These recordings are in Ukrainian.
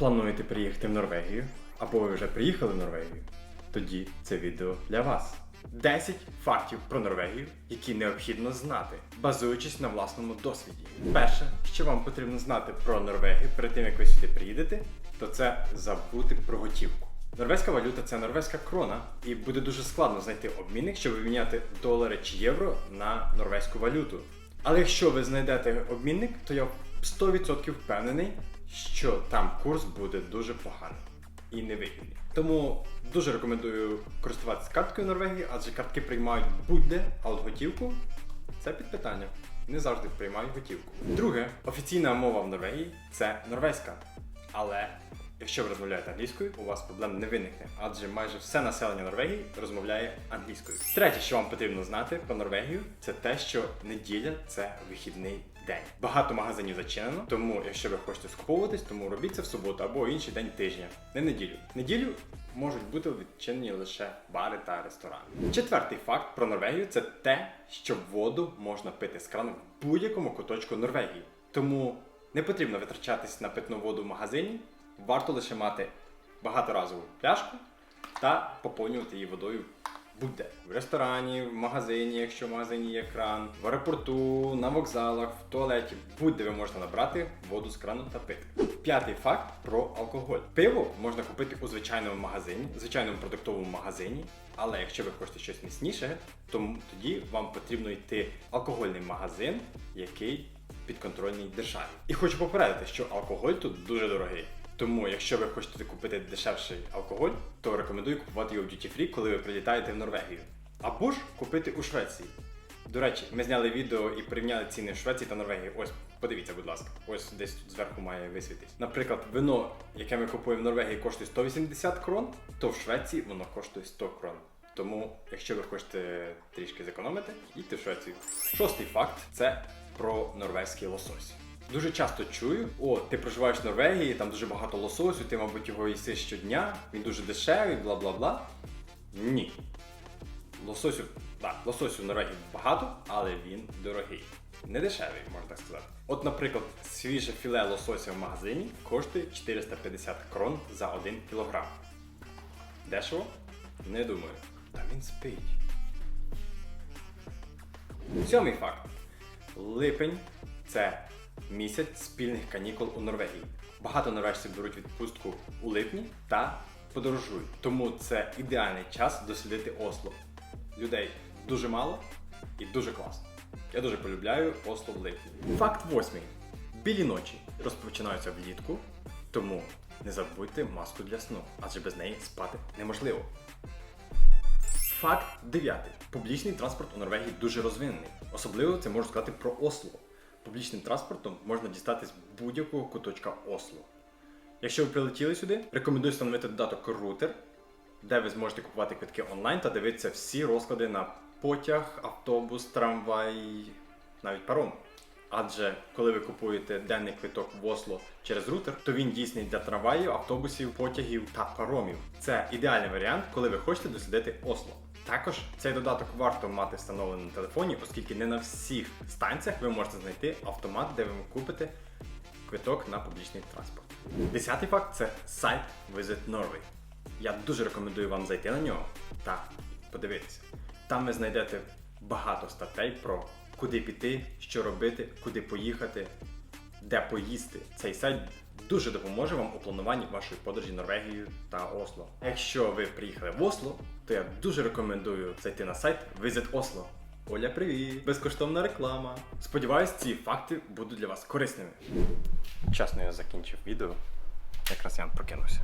плануєте приїхати в Норвегію, або ви вже приїхали в Норвегію, тоді це відео для вас. 10 фактів про Норвегію, які необхідно знати, базуючись на власному досвіді. Перше, що вам потрібно знати про Норвегію перед тим, як ви сюди приїдете, то це забути про готівку. Норвезька валюта це норвезька крона, і буде дуже складно знайти обмінник, щоб виміняти долари чи євро на норвезьку валюту. Але якщо ви знайдете обмінник, то я 100% впевнений, що там курс буде дуже поганий і невигідний. Тому дуже рекомендую користуватися карткою Норвегії, адже картки приймають будь-де, а от готівку це під питання. Не завжди приймають готівку. Друге, офіційна мова в Норвегії це норвезька. Але якщо ви розмовляєте англійською, у вас проблем не виникне, адже майже все населення Норвегії розмовляє англійською. Третє, що вам потрібно знати про Норвегію, це те, що неділя це вихідний день. Багато магазинів зачинено, тому якщо ви хочете скуповуватись, тому робіть це в суботу або інший день тижня, не неділю. Неділю можуть бути відчинені лише бари та ресторани. Четвертий факт про Норвегію це те, що воду можна пити з крану в будь-якому куточку Норвегії. Тому не потрібно витрачатись на питну воду в магазині, варто лише мати багаторазову пляшку та поповнювати її водою будь-де. В ресторані, в магазині, якщо в магазині є кран, в аеропорту, на вокзалах, в туалеті, будь-де ви можете набрати воду з крану та пити. П'ятий факт про алкоголь. Пиво можна купити у звичайному магазині, звичайному продуктовому магазині. Але якщо ви хочете щось міцніше, то тоді вам потрібно йти в алкогольний магазин, який підконтрольній державі. І хочу попередити, що алкоголь тут дуже дорогий. Тому, якщо ви хочете купити дешевший алкоголь, то рекомендую купувати його в Duty Free, коли ви прилітаєте в Норвегію. Або ж купити у Швеції. До речі, ми зняли відео і порівняли ціни в Швеції та Норвегії. Ось, подивіться, будь ласка, ось десь тут зверху має висвітись. Наприклад, вино, яке ми купуємо в Норвегії, коштує 180 крон, то в Швеції воно коштує 100 крон. Тому, якщо ви хочете трішки зекономити, їдьте в Швецію. Шостий факт це про норвезький лосось. Дуже часто чую, о, ти проживаєш в Норвегії, там дуже багато лососю, ти, мабуть, його їси щодня, він дуже дешевий, бла бла бла. Ні. Лососю, так, лососю в Норвегії багато, але він дорогий. Не дешевий, можна так сказати. От, наприклад, свіже філе лосося в магазині коштує 450 крон за 1 кілограм. Дешево? Не думаю. Та він спить. Сьомий факт. Липень це місяць спільних канікул у Норвегії. Багато норвежців беруть відпустку у липні та подорожують. Тому це ідеальний час дослідити Осло. Людей дуже мало і дуже класно. Я дуже полюбляю Осло в липні. Факт восьмий. Білі ночі розпочинаються влітку, тому не забудьте маску для сну, адже без неї спати неможливо. Факт 9. Публічний транспорт у Норвегії дуже розвинений. Особливо це можу сказати про Осло. Публічним транспортом можна дістатись будь-якого куточка Осло. Якщо ви прилетіли сюди, рекомендую встановити додаток Router, де ви зможете купувати квитки онлайн та дивитися всі розклади на потяг, автобус, трамвай, навіть паром. Адже коли ви купуєте денний квиток в Осло через рутер, то він дійсний для трамваїв, автобусів, потягів та паромів. Це ідеальний варіант, коли ви хочете дослідити Осло. Також цей додаток варто мати встановлений на телефоні, оскільки не на всіх станціях ви можете знайти автомат, де ви купите квиток на публічний транспорт. Десятий факт це сайт Visit Norway. Я дуже рекомендую вам зайти на нього та подивитися. Там ви знайдете багато статей про куди піти, що робити, куди поїхати, де поїсти. Цей сайт дуже допоможе вам у плануванні вашої подорожі Норвегією та Осло. Якщо ви приїхали в Осло, то я дуже рекомендую зайти на сайт Visit Oslo. Оля, привіт! Безкоштовна реклама. Сподіваюсь, ці факти будуть для вас корисними. Чесно, я закінчив відео. Якраз я прокинувся.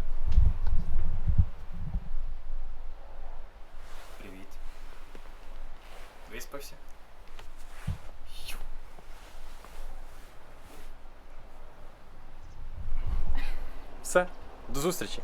Привіт. Виспався? Ю. Все, до зустрічі!